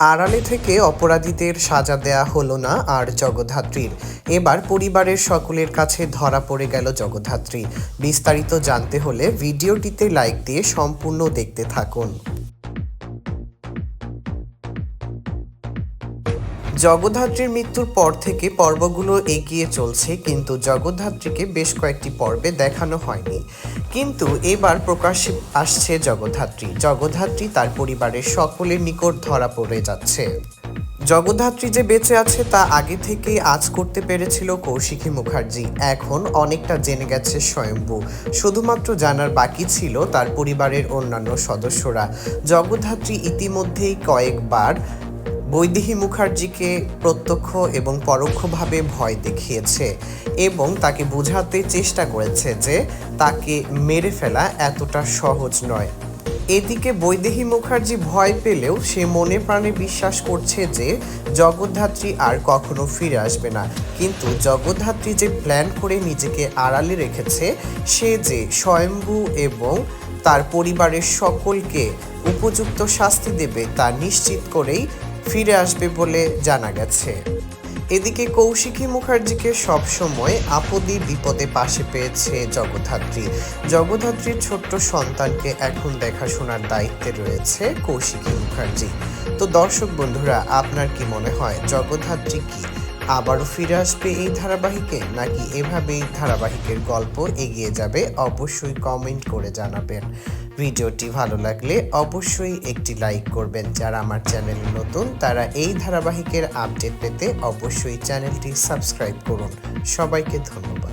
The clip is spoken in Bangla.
আড়ালে থেকে অপরাধীদের সাজা দেয়া হলো না আর জগদ্ধাত্রীর। এবার পরিবারের সকলের কাছে ধরা পড়ে গেল জগদ্ধাত্রী। বিস্তারিত জানতে হলে ভিডিওটিতে লাইক দিয়ে সম্পূর্ণ দেখতে থাকুন। জগদ্ধাত্রীর মৃত্যুর পর থেকে পর্বগুলো এগিয়ে চলছে, কিন্তু জগদ্ধাত্রীকে বেশ কয়েকটি পর্বে দেখানো হয়নি। কিন্তু এবার প্রকাশ্যে আসছে জগদ্ধাত্রী। জগদ্ধাত্রী তার পরিবারের সকলের নিকট ধরা পড়ে যাচ্ছে। জগদ্ধাত্রী যে বেঁচে আছে তা আগে থেকে আজ করতে পেরেছিল কৌশিকী মুখার্জি। এখন অনেকটা জেনে গেছে স্বয়ম্ভু। শুধুমাত্র জানার বাকি ছিল তার পরিবারের অন্যান্য সদস্যরা। জগদ্ধাত্রী ইতিমধ্যেই কয়েকবার বৈদেহী মুখার্জিকে প্রত্যক্ষ এবং পরোক্ষভাবে ভয় দেখিয়েছে এবং তাকে বোঝাতে চেষ্টা করেছে যে তাকে মেরে ফেলা এতটা সহজ নয়। এদিকে বৈদেহী মুখার্জি ভয় পেলেও সে মনে প্রাণে বিশ্বাস করছে যে জগদ্ধাত্রী আর কখনো ফিরে আসবে না। কিন্তু জগদ্ধাত্রী যে প্ল্যান করে নিজেকে আড়ালে রেখেছে, সে যে স্বয়ম্ভু এবং তার পরিবারের সকলকে উপযুক্ত শাস্তি দেবে তা নিশ্চিত করেই ফিরে আসবে বলে জানা গেছে। এদিকে কৌশিকী মুখার্জিকে সবসময় আপদে বিপদে পাশে পেয়েছে জগদ্ধাত্রী। জগদ্ধাত্রীর ছোট্ট সন্তানকে এখন দেখাশোনার দায়িত্বে রয়েছে কৌশিকী মুখার্জি। তো দর্শক বন্ধুরা, আপনার কি মনে হয়, জগদ্ধাত্রী কি আবারও ফিরে আসবে এই ধারাবাহিকে, নাকি এভাবেই ধারাবাহিকের গল্প এগিয়ে যাবে? অবশ্যই কমেন্ট করে জানাবেন। ভিডিওটি ভালো লাগলে অবশ্যই একটি লাইক করবেন। যারা আমার চ্যানেল নতুন, তারা এই ধারাবাহিকের আপডেট পেতে অবশ্যই চ্যানেলটি সাবস্ক্রাইব করুন। সবাইকে ধন্যবাদ।